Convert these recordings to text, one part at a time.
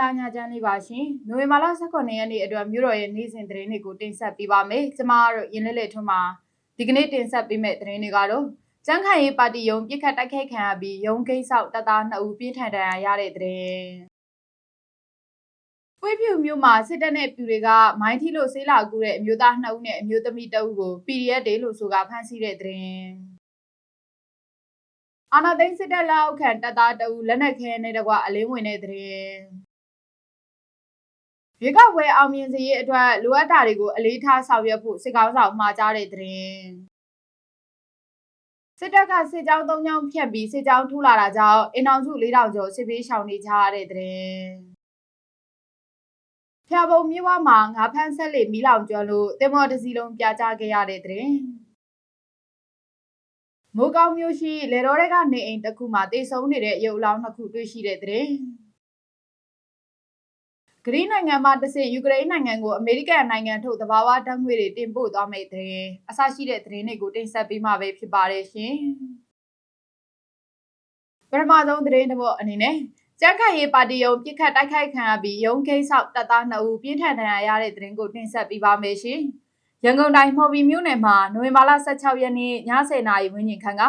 ္ဂလာညချမ်းလေးပါရှင်။နိုဝင်ဘာလ18ရက်နေ့အတွက်မြို့တော်ရဲ့နေ့စဉ်သတင်းတွေကိုတင်ဆက်ပေးပါမယ်။ကျွန်မတို့ရင်းလေးလေးထွန်းမှာဒီကနေ့တင်ဆက်ပေးမယ့်သတင်းတွေကတော့ကျန်းခိုင်ရေးပါတီယုံပြစ်ခတ်တိုက်ခိုက်ခံရပြီးရုံးကိန်းဆောက်တပ်သား2ဦးပြင်းထန်ဒဏ်ရာရတဲ့သတင်း။ပွေးဖြူမြို့မှာစစ်တပ်နဲ့ပြူတွေကမိုင်းထီလို့ဆေးလာကူတဲ့အမျိုးသား2ဦးနဲ့အမျိုးသမီး2ဦးကို PDF တွေလို့ဆိုကဖမ်းဆီးတဲ့သတင်း။အာနာသိန်းစစ်တပ်လက်အောက်ခံတပ်သား2ဦးလက်နက်ခဲနဲ့တကွအလင်းဝင်တဲ့သတင်း။ ရေကဝဲအောင်မြင်စေရေးအတွက်လိုအပ်တာတွေကိုအလေးထားဆောင်ရွက်ဖို့စစ်ကောင်းဆောင်မှာကြားတဲ့သတင်း။စစ်တပ်ကစစ်ကြောင်း၃ကြောင်းဖြတ်ပြီးစစ်ကြောင်းထူလာတာကြောင့်အင်အောင်စု၄000ကျော်စစ်ပေးရှောင်နေကြရတဲ့သတင်း။ဖျာပုံမြို့ဝမှာငါးဖန်းဆက်လေမီးလောင်ကျွမ်းလို့တင်မော်တစီလုံးပြကြခဲ့ရတဲ့သတင်း။မိုးကောင်းမျိုးရှိလေတော်တွေကနေအိမ်တစ်ခုမှာတေဆုံးနေတဲ့ရုပ်အလောင်းနှစ်ခုတွေ့ရှိတဲ့သတင်း။ ဂရီးနိုင်ငံမှာတဆင့်ယူကရိန်းနိုင်ငံကိုအမေရိကန်နိုင်ငံထုတ်သဘာဝဓာတ်ငွေတွေတင်ပို့သွားမယ့်သတင်းအဆရှိတဲ့သတင်းတွေကိုတင်ဆက်ပေးမှာပဲဖြစ်ပါတယ်ရှင်။ပထမဆုံးသတင်းတစ်ပုဒ်အနေနဲ့ကြက်ခတ်ရေးပါတီယုံပြစ်ခတ်တိုက်ခိုက်ခံရပြီးရုံးကိန်းဆောက်တပ်သား2ဦးပြင်းထန်ဒဏ်ရာရတဲ့သတင်းကိုတင်ဆက်ပေးပါမယ်ရှင်။ရန်ကုန်တိုင်းမော်ဘီမြို့နယ်မှာနိုဝင်ဘာလ16ရက်နေ့ည10:00နာရီဝန်းကျင်ခန့်က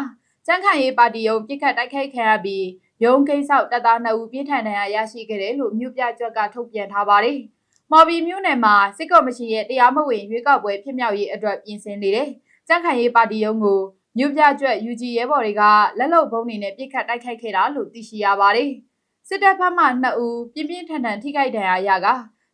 ကြက်ခတ်ရေးပါတီယုံပြစ်ခတ်တိုက်ခိုက်ခံရပြီး ရုံးကိန်းဆောက်တပ်သား2ဦးပြင်းထန်ဒဏ်ရာရရှိခဲ့တယ်လို့မြို့ပြကြွက်ကထုတ်ပြန်ထားပါတယ်။မော်ဘီမြို့နယ်မှာစစ်ကော်မရှင်ရဲ့တရားမဝင်ရွေးကောက်ပွဲဖြစ်မြောက်ရေးအတွက်ပြင်ဆင်နေတဲ့ကြက်ခတ်ရေးပါတီယုံကိုမြို့ပြကြွက် UG ရဲဘော်တွေကလက်လုံဘုံတွေနဲ့ပြစ်ခတ်တိုက်ခိုက်ခဲ့တာလို့သိရှိရပါတယ်။စစ်တပ်ဘက်မှ2ဦးပြင်းပြင်းထန်ထန်ထိခိုက်ဒဏ်ရာရက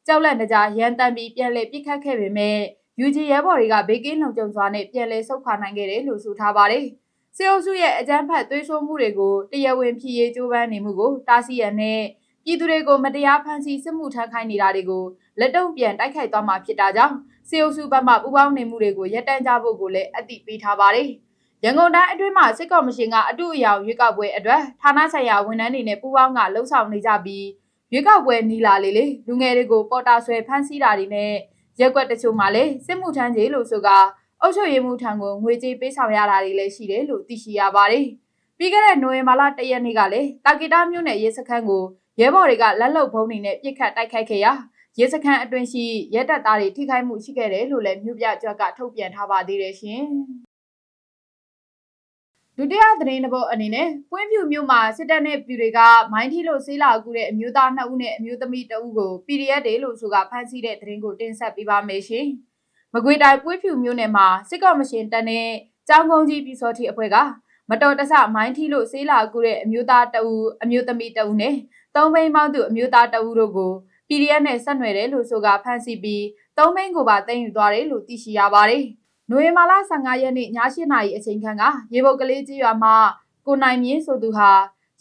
ကြောက်လန့်တကြားရန်တမ်းပြီးပြန်လည်ပြစ်ခတ်ခဲ့ပေမဲ့ UG ရဲဘော်တွေကဘေးကင်းလုံခြုံစွာနဲ့ပြန်လည်ဆုတ်ခွာနိုင်ခဲ့တယ်လို့ဆိုထားပါတယ်။ စေအုပ်စုရဲ့အကြမ်းဖက်သွေးဆိုးမှုတွေကိုတရားဝင်ဖြစ်ရေးကြိုးပမ်းနေမှုကိုတားဆီးရတဲ့ပြည်သူတွေကိုမတရားဖမ်းဆီးစစ်မှုထမ်းခိုင်းနေတာတွေကိုလက်တုံ့ပြန်တိုက်ခိုက်သွားမှာဖြစ်တာကြောင့်စေအုပ်စုဘက်မှပူးပေါင်းနေမှုတွေကိုရပ်တန့်ကြဖို့ကိုလည်းအသိပေးထားပါတယ်။ရန်ကုန်တိုင်းအတွင်းမှာစစ်ကော်မရှင်ကအတူအယောင်ရွေးကောက်ပွဲအတွက်ဌာနဆိုင်ရာဝန်ထမ်းတွေနဲ့ပူးပေါင်းကလှုံ့ဆော်နေကြပြီးရွေးကောက်ပွဲနီလာလေလေလူငယ်တွေကိုပေါ်တာဆွဲဖမ်းဆီးတာတွေနဲ့ရက်ွက်တချို့မှလည်းစစ်မှုထမ်းကြီးလို့ဆိုက အုပ်ချုပ်ရေးမှူးထံကိုငွေကြေးပေးဆောင်ရတာတွေလည်းရှိတယ်လို့သိရှိရပါတယ်။ပြီးခဲ့တဲ့နိုဝင်ဘာလ၁ရက်နေ့ကလည်းတာကီတာမြို့နယ်ရဲစခန်းကိုရဲဘော်တွေကလက်လုံဖုံးတွေနဲ့ပြစ်ခတ်တိုက်ခိုက်ခဲ့ရာရဲစခန်းအတွင်းရှိရဲတပ်သားတွေထိခိုက်မှုရှိခဲ့တယ်လို့လည်းမြို့ပြကြွက်ကထုတ်ပြန်ထားပါသေးတယ်ရှင်။ဒုတိယသတင်းတစ်ပုဒ်အနေနဲ့ပွင့်ဖြူမြို့မှာစစ်တပ်နဲ့ပြည်တွေကမိုင်းထီလို့ဆေးလာကူတဲ့အမျိုးသား2ဦးနဲ့အမျိုးသမီး2ဦးကို PDF တွေလို့ဆိုကဖမ်းဆီးတဲ့သတင်းကိုတင်ဆက်ပေးပါမယ်ရှင်။ မကွေတိုင်ပွေးဖြူမြို့နယ်မှာစစ်ကော်မရှင်တပ်နဲ့ကျောင်းကုန်းကြီးပြည်စောတိအဖွဲ့ကမတော်တဆမိုင်းထီလို့ဆေးလာကူတဲ့အမျိုးသားတအူအမျိုးသမီးတအူနဲ့သုံးဘိန်းပေါင်းသူအမျိုးသားတအူတို့ကို PDF နဲ့ဆက်နွယ်တယ်လို့ဆိုကဖမ်းဆီးပြီးသုံးဘိန်းကိုပါတင်ယူသွားတယ်လို့သိရှိရပါတယ်။နိုဝင်ဘာလ15ရက်နေ့ည8:00နာရီအချိန်ခန့်ကရေပုတ်ကလေးကြီးရွာမှာကိုနိုင်မြင့်ဆိုသူဟာ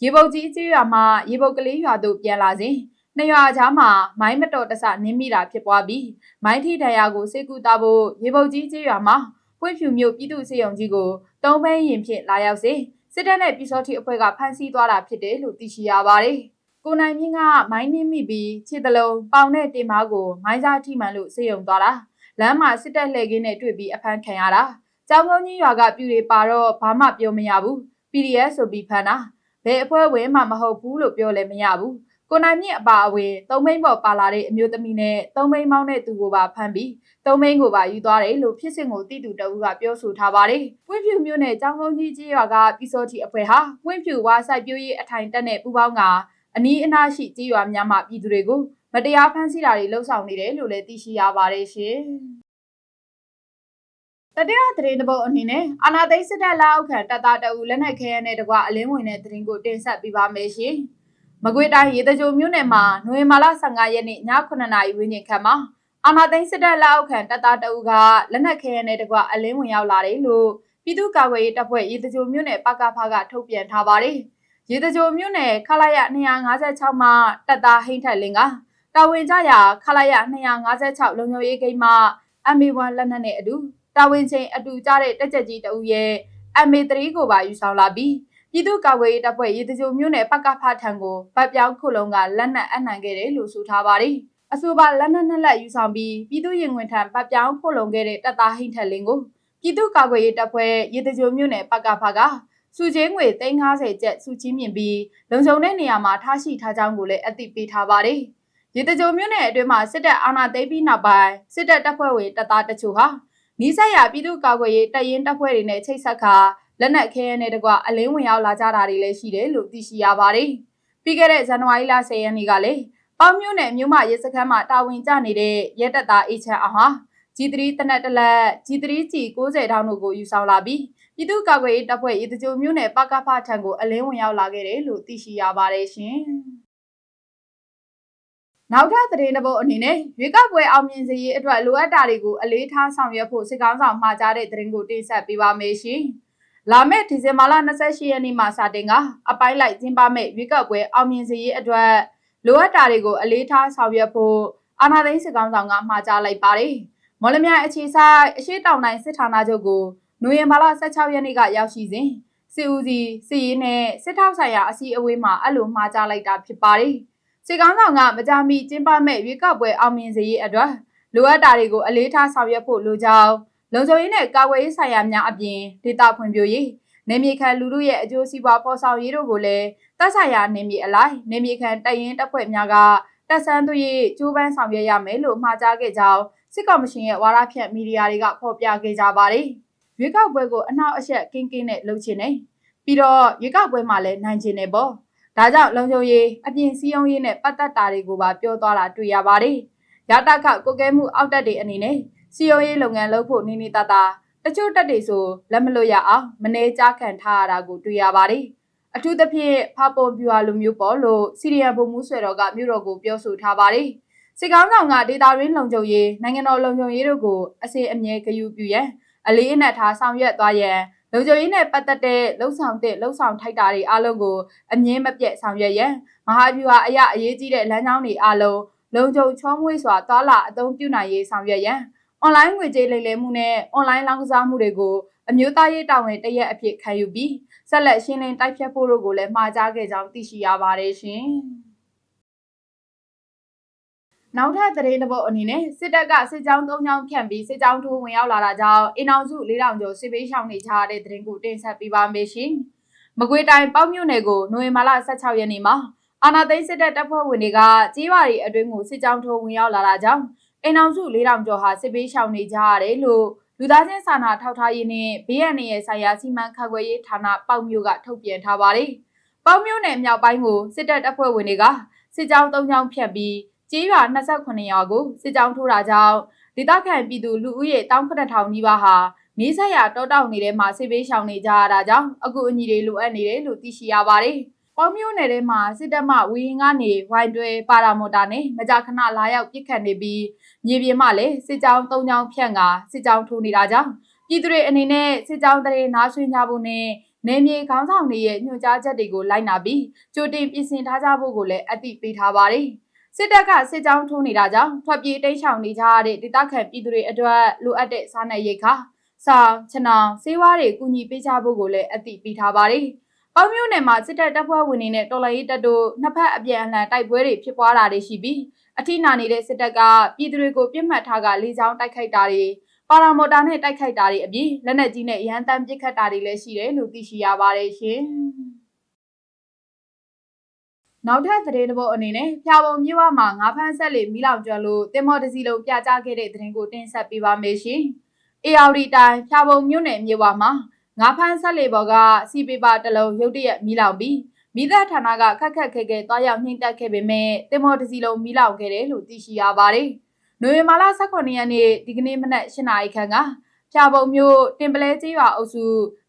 ရေပုတ်ကြီးကြီးရွာမှာရေပုတ်ကလေးရွာသို့ပြန်လာစဉ် နှစ်ရွာကြားမှာမိုင်းမတော်တဆနင်းမိတာဖြစ်ပွားပြီးမိုင်းထိဒဏ်ရာကိုစေကူတာဖို့ရေပုတ်ကြီးကျေးရွာမှာပွင့်ဖြူမြို့ပြည်သူ့စေယုံကြီးကိုတုံးပန်းရင်ဖြင့်လာရောက်စေစစ်တပ်နဲ့ပြည်စောတိအဖွဲ့ကဖမ်းဆီးသွားတာဖြစ်တယ်လို့သိရှိရပါတယ်။ကိုနိုင်မြင့်ကမိုင်းနင်းမိပြီးခြေတလုံးပေါင်နဲ့တင်မားကိုမိုင်းစားထိမှန်လို့စေယုံသွားတာလမ်းမှာစစ်တပ်လှည့်ကင်းနဲ့တွေ့ပြီးအဖမ်းခံရတာကျောင်းကုန်းကြီးရွာကပြူတွေပါတော့ဘာမှပြောမရဘူး PDF ဆိုပြီးဖမ်းတာဘယ်အဖွဲ့ဝင်မှမဟုတ်ဘူးလို့ပြောလည်းမရဘူး ကိုနိုင်မြင့်အပါအဝင်သုံးမိန်းပေါ်ပါလာတဲ့အမျိုးသမီးနဲ့သုံးမိန်းမောင်းတဲ့သူကိုပါဖမ်းပြီးသုံးမိန်းကိုပါယူသွားတယ်လို့ဖြစ်စဉ်ကိုတိတူတဦးကပြောဆိုထားပါတယ်။ဝင်းဖြူမျိုးနဲ့ကျောင်းကုန်းကြီးကြီးရွာကပြည်စောတီအဖွဲ့ဟာဝင်းဖြူဝါဆိုင်ပြိုးရေးအထိုင်တက်နဲ့ပူးပေါင်းကအနီးအနားရှိကြီးရွာများမှပြည်သူတွေကိုမတရားဖမ်းဆီးတာတွေလှုံ့ဆော်နေတယ်လို့လည်းသိရှိရပါတယ်ရှင်။တတိယသတင်းတစ်ပုဒ်အနေနဲ့အာနာသိစစ်တပ်လက်အောက်ခံတပ်သားတအူလက်နက်ခဲယမ်းနဲ့တကွအလင်းဝင်တဲ့သတင်းကိုတင်ဆက်ပေးပါမယ်ရှင်။ မကွေးတိုင်းရေတကြိုမြို့နယ်မှာနိုဝင်ဘာလ15ရက်နေ့ည9:00နာရီဝန်းကျင်ခန့်မှာအာနာသိန်းစစ်တပ်လက်အောက်ခံတပ်သားတအုပ်ကလက်နက်ခဲယမ်းနဲ့တကွအလင်းဝင်ရောက်လာတယ်လို့ပြည်သူ့ကာကွယ်ရေးတပ်ဖွဲ့ရေတကြိုမြို့နယ်ပကဖကထုတ်ပြန်ထားပါတယ်။ရေတကြိုမြို့နယ်ခလာရ256မှတပ်သားဟိန်းထက်လင်းကတာဝန်ကြရာခလာရ256လုံခြုံရေးဂိမ်းမှ MA1 လက်နက်နဲ့အတူတာဝန်ချင်းအတူကြတဲ့တက်ကြကြီးတအုပ်ရဲ့ MA3 ကိုပါယူဆောင်လာပြီး ပြည်သူ့ကာကွယ်ရေးတပ်ဖွဲ့ရေတကြိုမြို့နယ်ပကဖထံကိုဗတ်ပြောင်းခုလုံးကလက်နက်အနှံခဲ့တယ်လို့ဆိုထားပါတယ်။အဆိုပါလက်နက်နှစ်လက်ယူဆောင်ပြီးပြည်သူ့ရင်ဝင်ထံဗတ်ပြောင်းခုလုံးခဲ့တဲ့တပ်သားဟိန်ထက်လင်းကိုပြည်သူ့ကာကွယ်ရေးတပ်ဖွဲ့ရေတကြိုမြို့နယ်ပကဖကစုချင်းငွေ350ကျပ်စုချင်းမြင့်ပြီးလုံခြုံတဲ့နေရာမှာထားရှိထားကြောင်းကိုလည်းအသိပေးထားပါတယ်ရေတကြိုမြို့နယ်အတွင်းမှာစစ်တပ်အာဏာသိမ်းပြီးနောက်ပိုင်းစစ်တပ်တပ်ဖွဲ့ဝင်တပ်သားတချို့ဟာနီးစပ်ရာပြည်သူ့ကာကွယ်ရေးတပ်ရင်းတပ်ဖွဲ့တွေနဲ့ချိတ်ဆက်ခါ လက်နက်ခဲယမ်းတွေတကွအလင်းဝင်ရောက်လာကြတာတွေလည်းရှိတယ်လို့သိရှိရပါတယ်။ပြီးခဲ့တဲ့ဇန်နဝါရီလ10ရက်နေ့ကလည်းပေါင်းမြို့နယ်မြို့မရဲစခန်းမှာတာဝန်ကျနေတဲ့ရဲတပ်သားအေချန်အောင်ဟာ G3 တနက်တလက် G3 G 90တောင်းတို့ကိုယူဆောင်လာပြီးပြည်သူ့ကာကွယ်ရေးတပ်ဖွဲ့ရေတကြိုမြို့နယ်ပကဖထံကိုအလင်းဝင်ရောက်လာခဲ့တယ်လို့သိရှိရပါတယ်ရှင်။နောက်ထပ်သတင်းတစ်ပုဒ်အနေနဲ့ရွေးကောက်ပွဲအောင်မြင်စေရေးအတွက်လိုအပ်တာတွေကိုအလေးထားဆောင်ရွက်ဖို့စစ်ကောင်းဆောင်မှာကြားတဲ့သတင်းကိုတင်ဆက်ပေးပါမယ်ရှင်။ လာမယ့်ဒီဇင်ဘာလ28ရက်နေ့မှာစတင်ကအပိုင်းလိုက်ကျင်းပမယ့်ရွေးကောက်ပွဲအောင်မြင်စေရေးအတွက်လိုအပ်တာတွေကိုအလေးထားဆောင်ရွက်ဖို့အာဏာသိမ်းစစ်ကောင်းဆောင်ကမှာကြားလိုက်ပါတယ်။မော်လမြိုင်အခြေဆိုင်အရှိတောင်တိုင်းစစ်ဌာနချုပ်ကိုနိုဝင်ဘာလ16ရက်နေ့ကရောက်ရှိစဉ်စစ်ဦးစီးစစ်ရေးနဲ့စစ်ထောက်ဆိုင်ရာအစည်းအဝေးမှာအဲ့လိုမှာကြားလိုက်တာဖြစ်ပါတယ်။စစ်ကောင်းဆောင်ကမကြမီကျင်းပမဲ့ရွေးကောက်ပွဲအောင်မြင်စေရေးအတွက်လိုအပ်တာတွေကိုအလေးထားဆောင်ရွက်ဖို့လိုကြောင်း လုံခြုံရေးနဲ့ကာကွယ်ရေးဆိုင်ရာများအပြင်ဒေသဖွံ့ဖြိုးရေးနေမြေခံလူလူရဲ့အကျိုးစီးပွားဖော်ဆောင်ရေးတို့ကိုလည်းတပ်ဆိုင်ရာနေမြေအလိုက်နေမြေခံတရင်တပ်ဖွဲ့များကတပ်ဆန်းသွေးကျိုးပန်းဆောင်ရွက်ရမယ်လို့မှာကြားခဲ့ကြောင်းစစ်ကော်မရှင်ရဲ့ဝါရဖြန့်မီဒီယာတွေကဖော်ပြခဲ့ကြပါတယ်။ရွေးကောက်ပွဲကိုအနောက်အရှက်ကင်းကင်းနဲ့လုပ်ချင်တယ်။ပြီးတော့ရွေးကောက်ပွဲမှာလည်းနိုင်ချင်တယ်ပေါ့။ဒါကြောင့်လုံခြုံရေးအပြင်စည်းရုံးရေးနဲ့ပတ်သက်တာတွေကိုပါပြောသွားတာတွေ့ရပါတယ်။ရတခကိုကဲမှုအောက်တက်တွေအနေနဲ့ စီယိုရေးလုပ်ငန်းလုပ်ဖို့နေနေတတာတချို့တက်တွေဆိုလက်မလွတ်ရအောင်မနေကြခံထားရတာကိုတွေ့ရပါတယ်။အထူးသဖြင့်ဖာပုံပြူဟာလိုမျိုးပေါ့လို့စီရီယံဘုံမှုဆွဲတော်ကမြို့တော်ကိုပြောဆိုထားပါတယ်။စစ်ကောင်းဆောင်ကဒေတာရင်းလုံခြုံရေးနိုင်ငံတော်လုံခြုံရေးတို့ကိုအစီအမြဲဂရုပြုရန်အလေးအနက်ထားဆောင်ရွက်သွားရန်လုံခြုံရေးနဲ့ပတ်သက်တဲ့လှုပ်ဆောင်တဲ့လှုပ်ဆောင်ထိုက်တာတွေအားလုံးကိုအမြင့်မပြတ်ဆောင်ရွက်ရန်မဟာဗျူဟာအရအရေးကြီးတဲ့လမ်းကြောင်းတွေအားလုံးလုံခြုံချောမွေ့စွာသွာလာအသုံးပြုနိုင်ရေးဆောင်ရွက်ရန် အွန်လိုင်းငွေကြေးလိမ်လည်မှုနဲ့အွန်လိုင်းလောင်းကစားမှုတွေကိုအမျိုးသားရေးတာဝန်တရက်အဖြစ်ခံယူပြီးဆက်လက်ရှင်းလင်းတိုက်ဖြတ်ဖို့တို့ကိုလည်းမှာကြားခဲ့ကြောင်းသိရှိရပါတယ်ရှင်။နောက်ထပ်သတင်းတစ်ပုဒ်အနေနဲ့စစ်တပ်ကစစ်ကြောင်း၃ချောင်းဖြန့်ပြီးစစ်ကြောင်းထိုးဝင်ရောက်လာတာကြောင့်အင်အောင်စု၄000ကျော်စစ်ပေးရှောင်နေကြတဲ့သတင်းကိုတင်ဆက်ပေးပါမယ်ရှင်။မကွေတိုင်းပေါ့မြို့နယ်ကိုနိုဝင်ဘာလ16ရက်နေ့မှာအာနာသိန်းစစ်တပ်တပ်ဖွဲ့ဝင်တွေကကြေးပါရီအတွင်းကိုစစ်ကြောင်းထိုးဝင်ရောက်လာတာကြောင့် အိမ်အောင်စု၄000ကျော်ဟာစစ်ပေးရှောင်နေကြရတယ်လို့လူသားချင်းစာနာထောက်ထားရေးနဲ့ဘေးရန်ရဲ့ဆိုင်ရာစီမံခန့်ခွဲရေးဌာနပေါမျိုးကထုတ်ပြန်ထားပါတယ်။ပေါမျိုးနယ်မြောက်ပိုင်းကိုစစ်တပ်တပ်ဖွဲ့ဝင်တွေကစစ်ကြောင်း၃ကြောင်းဖြတ်ပြီးကြေးရွာ28ရွာကိုစစ်ကြောင်းထိုးတာကြောင့်ဒေသခံပြည်သူလူဦးရေ19000နီးပါးဟာနေဆက်ရတောတောက်နေတဲ့မှာစစ်ပေးရှောင်နေကြရတာကြောင့်အခုအညီတွေလိုအပ်နေတယ်လို့သိရှိရပါတယ်။ ပေါမျိုးနယ်ထဲမှာစစ်တပ်မှဝီရင်ကနေဝိုင်တွဲပါရာမော်တာနဲ့မကြာခဏလာရောက်ပစ်ခတ်နေပြီးမြေပြင်မှာလည်းစစ်ကြောင်း၃ကြောင်းဖြန့်ကစစ်ကြောင်းထိုးနေတာကြောင့်ပြည်သူတွေအနေနဲ့စစ်ကြောင်းတရေနားဆွေးကြဖို့နဲ့နေမြေခေါင်းဆောင်တွေရဲ့ညွှန်ကြားချက်တွေကိုလိုက်နာပြီးကြိုတင်ပြင်ဆင်ထားကြဖို့ကိုလည်းအသိပေးထားပါတယ်စစ်တပ်ကစစ်ကြောင်းထိုးနေတာကြောင့်ထွက်ပြေးတိမ်းရှောင်နေကြရတဲ့ဒေသခံပြည်သူတွေအတွက်လိုအပ်တဲ့စားနပ်ရိက္ခာဆောင်ချနောင်စေးဝါးတွေကူညီပေးကြဖို့ကိုလည်းအသိပေးထားပါတယ်။ ပေါမျိုးနယ်မှာစစ်တပ်တပ်ဖွဲ့ဝင်တွေနဲ့တော်လှန်ရေးတပ်တို့နှစ်ဖက်အပြန်အလှန်တိုက်ပွဲတွေဖြစ်ပွားတာတွေရှိပြီးအထိနာနေတဲ့စစ်တပ်ကပြည်သူတွေကိုပြစ်မှတ်ထားကလေကြောင်းတိုက်ခိုက်တာတွေပါရာမော်တာနဲ့တိုက်ခိုက်တာတွေအပြင်လက်နက်ကြီးနဲ့ရန်တမ်းပစ်ခတ်တာတွေလည်းရှိတယ်လို့သိရှိရပါတယ်ရှင်။နောက်ထပ်သတင်းတစ်ပုဒ်အနေနဲ့ဖျာပုံမြို့ဝမှာငါးဖမ်းဆက်လေမိလောင်ကျွမ်းလို့တင်မော်တစီလုံးပြကြခဲ့တဲ့သတင်းကိုတင်ဆက်ပေးပါမယ်ရှင်။ ARD တိုင်းဖျာပုံမြို့နယ်မြို့ဝမှာ ငါးဖမ်းဆက်လေပေါ်ကစီပေပါတလုံးရုတ်တရက်မီးလောင်ပြီးမိသားဌာနကခက်ခက်ခဲခဲတွားရောက်နှိမ့်တက်ခဲ့ပေမဲ့တင်မော်တစီလုံးမီးလောင်ခဲ့တယ်လို့သိရှိရပါတယ်။နိုဝင်ဘာလ18ရက်နေ့ဒီကနေ့မနက်8နာရီခန့်ကဖြာပုံမြို့တင်ပလဲကျေးရွာအုပ်စု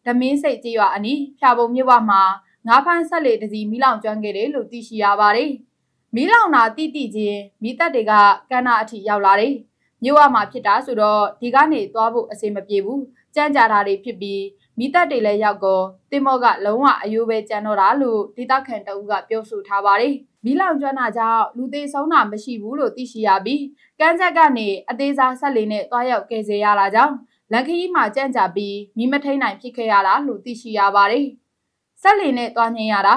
ဓမင်းစိတ်ကျေးရွာအနီးဖြာပုံမြို့ဝမှာငါးဖမ်းဆက်လေတစီမီးလောင်ကျွမ်းခဲ့တယ်လို့သိရှိရပါတယ်။မီးလောင်တာတိတိချင်းမိသက်တွေကကမ်းနာအထိရောက်လာတယ်။မြို့ဝမှာဖြစ်တာဆိုတော့ဒီကနေသွားဖို့အဆင်မပြေဘူး။ကြမ်းကြတာတွေဖြစ်ပြီး မိသက်တွေလည်းရောက်ကောတင်မော့ကလုံးဝအယိုးပဲကြမ်းတော့တာလို့ဒေသခံတအုပ်ကပြောဆိုထားပါတယ်။မီးလောင်ကျွမ်းတာကြောင့်လူသေးဆုံးတာမရှိဘူးလို့သိရှိရပြီးကမ်းဆက်ကနေအသေးစားဆက်လေးနဲ့တွားရောက်ကယ်ဆယ်ရတာကြောင့်လန်ခရီးမှာကြန့်ကြပြီးမိမထိန်နိုင်ဖြစ်ခဲ့ရတာလို့သိရှိရပါတယ်။ဆက်လေးနဲ့တွားငင်ရတာ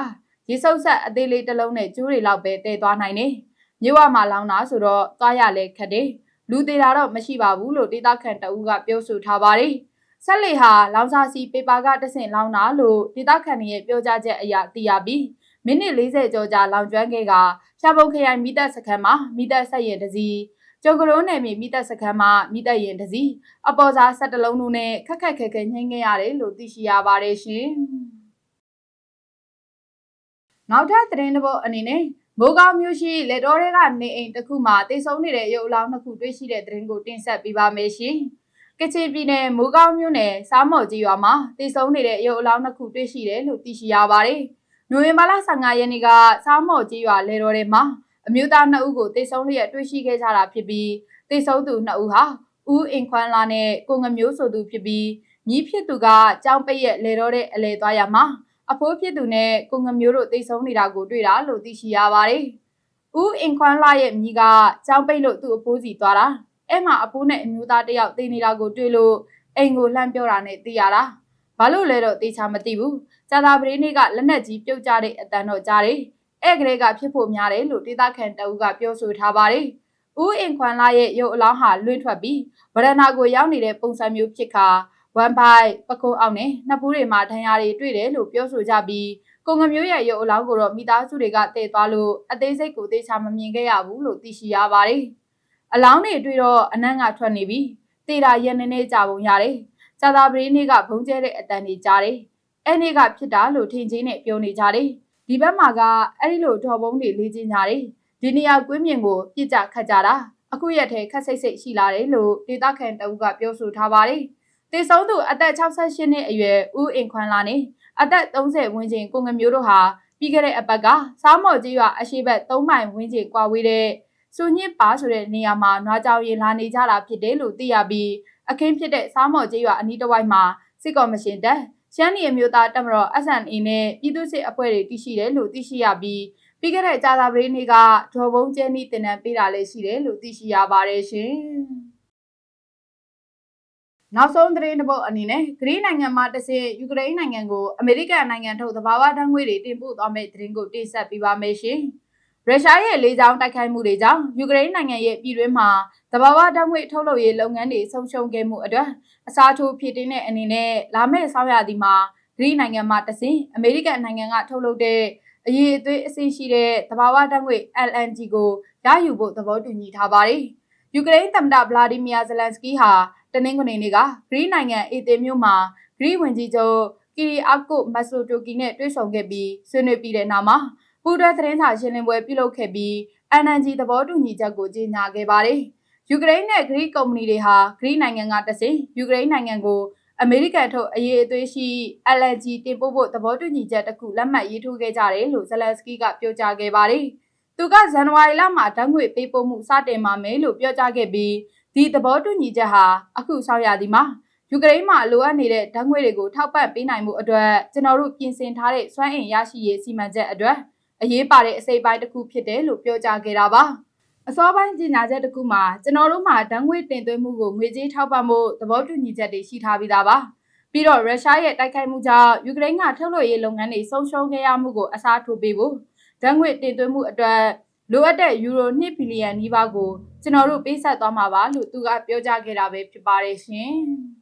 ရေဆုပ်ဆက်အသေးလေးတစ်လုံးနဲ့ကျိုးတွေလောက်ပဲတည်သွားနိုင်တယ်။မြို့ဝမှာလောင်တာဆိုတော့တွားရလဲခက်တယ်။လူသေးတာတော့မရှိပါဘူးလို့ဒေသခံတအုပ်ကပြောဆိုထားပါတယ်။ ဆက်လေဟာလောင်စာစီပေပါကတဆင့်လောင်တာလို့ဒေသခံတွေရဲ့ပြောကြားချက်အရသိရပြီးမိနစ်40ကျော်ကြာလောင်ကျွမ်းခဲ့ကရှားပုံခရိုင်မိသက်စခန်းမှာမိသက်ဆက်ရင်တစီကျော်ကရုံးနယ်မြေမိသက်စခန်းမှာမိသက်ရင်တစီအပေါ်စား၁၁လုံးတို့နဲ့ခက်ခက်ခဲခဲညှိငခဲ့ရတယ်လို့သိရှိရပါတယ်ရှင်။နောက်ထပ်သတင်းတစ်ပုဒ်အနေနဲ့မိုးကောင်းမျိုးရှိလက်တော်တွေကနေအိမ်တစ်ခုမှာတိတ်ဆုံးနေတဲ့ရုပ်အလောင်းနှစ်ခုတွေ့ရှိတဲ့သတင်းကိုတင်ဆက်ပေးပါမယ်ရှင်။ ကချင်ပြည်နယ်မိုးကောင်းမြို့နယ်စားမော်ကြီးရွာမှာတိတ်ဆုံးနေတဲ့ရုပ်အလောင်းနှစ်ခုတွေ့ရှိတယ်လို့သိရှိရပါတယ်။နိုဝင်ဘာလ15ရက်နေ့ကစားမော်ကြီးရွာလက်တော်တွေမှာအမျိုးသား2ဦးကိုတိတ်ဆုံးလျက်တွေ့ရှိခဲ့ကြတာဖြစ်ပြီးတိတ်ဆုံးသူ2ဦးဟာဦးအင်ခွန်းလာနဲ့ကိုငမျိုးဆိုသူဖြစ်ပြီးမြည်ဖြစ်သူကကြောင်းပိတ်ရဲ့လေတော့တဲ့အလဲသွားရမှာအဖိုးဖြစ်သူနဲ့ကိုငမျိုးတို့တိတ်ဆုံးနေတာကိုတွေ့တာလို့သိရှိရပါတယ်။ဦးအင်ခွန်းလာရဲ့မြည်ကကြောင်းပိတ်လို့သူ့အဖိုးစီသွားတာ အဲ့မှာအဖိုးနဲ့အမျိုးသားတယောက်တိနေတာကိုတွေ့လို့အိမ်ကိုလှမ်းပြောတာနဲ့သိရတာ။ဘာလို့လဲတော့သိချာမသိဘူး။ကြာသာပရိနေ့ကလက်နက်ကြီးပြုတ်ကြတဲ့အတန်တော့ကြားတယ်။အဲ့ကလေးကဖြစ်ဖို့များတယ်လို့ဒေသခံတအုပ်ကပြောဆိုထားပါတယ်။ဦးအင်ခွန်လာရဲ့ရုပ်အလောင်းဟာလွင့်ထွက်ပြီးဗရဏာကိုရောက်နေတဲ့ပုံစံမျိုးဖြစ်ခါဝမ်ပိုင်ပကုံးအောင်နဲ့နှစ်ဖူးတွေမှာဒဏ်ရာတွေတွေ့တယ်လို့ပြောဆိုကြပြီးကိုငမျိုးရဲ့ရုပ်အလောင်းကိုတော့မိသားစုတွေကတည်သွားလို့အသေးစိတ်ကိုသေချာမမြင်ခဲ့ရဘူးလို့သိရှိရပါတယ်။ အလောင်းတွေတွေ့တော့အနံ့ကထွက်နေပြီးတေတာရနေနေကြပုံရတယ်။ကြာသာပရိနေ့ကဘုံကျဲတဲ့အတန်တွေကြားတယ်။အဲ့နေ့ကဖြစ်တာလို့ထင်ချင်းနဲ့ပြောနေကြတယ်။ဒီဘက်မှာကအဲ့ဒီလိုထော်ပုံးတွေလေးချင်းကြတယ်။ဒီနေရာကွင်းမြင်ကိုပြစ်ကြခတ်ကြတာအခုရက်ထဲခက်စိတ်စိတ်ရှိလာတယ်လို့ဒေတာခန်တအုပ်ကပြောဆိုထားပါတယ်။တေဆုံးသူအသက်68နှစ်အရွယ်ဦးအင်ခွန်းလာနေအသက်30ဝန်းကျင်ကိုငမျိုးတို့ဟာပြီးခဲ့တဲ့အပတ်ကစားမော်ကြီးရွာအရှိဘက်3မိုင်ဝန်းကျင်ကွာဝေးတဲ့ စူညစ်ပါဆိုတဲ့နေရာမှာနွားကြောင်ရင်လာနေကြတာဖြစ်တယ်လို့သိရပြီးအခင်းဖြစ်တဲ့စားမော်ကြီးရွာအနီးတစ်ဝိုက်မှာစစ်ကော်မရှင်တပ်ရှမ်းပြည်အမျိုးသားတပ်မတော် SNA နဲ့ပြည်သူ့စစ်အဖွဲ့တွေတည်ရှိတယ်လို့သိရှိရပြီးပြီးခဲ့တဲ့ကြာသပတေးနေ့ကဒေါ်ဘုံကျဲနီးတင်နန်းပေးတာလည်းရှိတယ်လို့သိရှိရပါတယ်ရှင်။နောက်ဆုံးသတင်းတစ်ပုဒ်အနေနဲ့ဂရီးနိုင်ငံမှာတဆင်ယူကရိန်းနိုင်ငံကိုအမေရိကန်နိုင်ငံထုတ်သဘာဝဓာတ်ငွေတွေတင်ပို့သွားမယ့်သတင်းကိုတင်ဆက်ပေးပါမယ်ရှင်။ ရုရှားရဲ့လေကြောင်းတိုက်ခိုက်မှုတွေကြောင့်ယူကရိန်းနိုင်ငံရဲ့ပြည်တွင်းမှာတဘာဝဓာတ်ငွေထုတ်လုပ်ရေးလုပ်ငန်းတွေဆုံးရှုံးခဲ့မှုအတွက်အစားထိုးဖြစ်တဲ့အနေနဲ့လာမယ့်ဆောင်းရာသီမှာဂရီးနိုင်ငံမှာတဆင်အမေရိကန်နိုင်ငံကထုတ်လုပ်တဲ့အရေးအသွေးအဆင့်ရှိတဲ့သဘာဝဓာတ်ငွေ LNG ကိုရယူဖို့သဘောတူညီထားပါတယ်။ယူကရိန်းသမ္မတဗလာဒီမီယာဇလန်စကီဟာတနင်္ဂနွေနေ့ကဂရီးနိုင်ငံအေသင်မြို့မှာဂရီးဝင်ကြီးချုပ်ကီရီအာကိုမက်ဆိုတိုကီနဲ့တွေ့ဆုံခဲ့ပြီးဆွေးနွေးပြီးတဲ့နောက်မှာ ပူးတွဲသတင်းစာရှင်းလင်းပွဲပြုလုပ်ခဲ့ပြီး NNG သဘောတူညီချက်ကိုကြေညာခဲ့ပါတယ်။ယူကရိန်းနဲ့ဂရီးကုမ္ပဏီတွေဟာဂရီးနိုင်ငံကတဆင်ယူကရိန်းနိုင်ငံကိုအမေရိကန်ထုတ်အရေးအသွေးရှိ LNG တင်ပို့ဖို့သဘောတူညီချက်တစ်ခုလက်မှတ်ရေးထိုးခဲ့ကြတယ်လို့ဇလန်စကီကပြောကြားခဲ့ပါတယ်။သူကဇန်နဝါရီလမှာဓာတ်ငွေပေးပို့မှုစတင်မှာမယ်လို့ပြောကြားခဲ့ပြီးဒီသဘောတူညီချက်ဟာအခုဆောက်ရသည်မှာယူကရိန်းမှာလိုအပ်နေတဲ့ဓာတ်ငွေတွေကိုထောက်ပံ့ပေးနိုင်မှုအတွက်ကျွန်တော်တို့ပြင်ဆင်ထားတဲ့စွမ်းအင်ရရှိရေးစီမံချက်အတွက် အရေးပါတဲ့အစိပ်ပိုင်းတစ်ခုဖြစ်တယ်လို့ပြောကြားခဲ့တာပါ။အစောပိုင်းကြီးညာချက်တစ်ခုမှာကျွန်တော်တို့မှာဓာတ်ငွေတင်သွင်းမှုကိုငွေကြေးထောက်ပံ့ဖို့သဘောတူညီချက်တွေရှိထားပြီးသားပါပြီးတော့ရုရှားရဲ့တိုက်ခိုက်မှုကြောင့်ယူကရိန်းကထုတ်လုပ်ရေးလုပ်ငန်းတွေဆုံးရှုံးခဲ့ရမှုကိုအစားထိုးပေးဖို့ဓာတ်ငွေတင်သွင်းမှုအတွက်လိုအပ်တဲ့ယူရို2ဘီလီယံနီးပါးကိုကျွန်တော်တို့ပေးဆက်သွားမှာပါလို့သူကပြောကြားခဲ့တာပဲဖြစ်ပါတယ်ရှင်။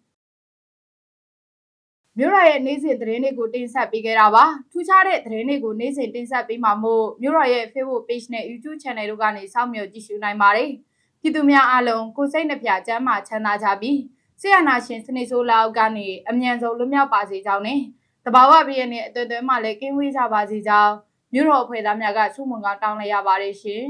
မြို့ရရဲ့နေ့စဉ်သတင်းတွေကိုတင်ဆက်ပေးခဲ့တာပါထူးခြားတဲ့သတင်းတွေကိုနေ့စဉ်တင်ဆက်ပေးမှာမို့မြို့ရရဲ့ Facebook Page နဲ့ YouTube Channel တို့ကနေစောင့်မျှော်ကြည့်ရှုနိုင်ပါတယ်ပြည်သူများအားလုံးကိုစိတ်နှပြကျမ်းမာချမ်းသာကြပြီးဆရာနာရှင်စနေဆိုးလောက်ကနေအမြန်ဆုံးလွတ်မြောက်ပါစေကြောင်းနဲ့တဘာဝပြည့်ရဲ့အသွေးသွဲမှလည်းကင်းဝေးကြပါစေကြောင်းမြို့တော်အဖွဲ့သားများကဆုမွန်ကောင်းတောင်းလိုက်ရပါတယ်ရှင်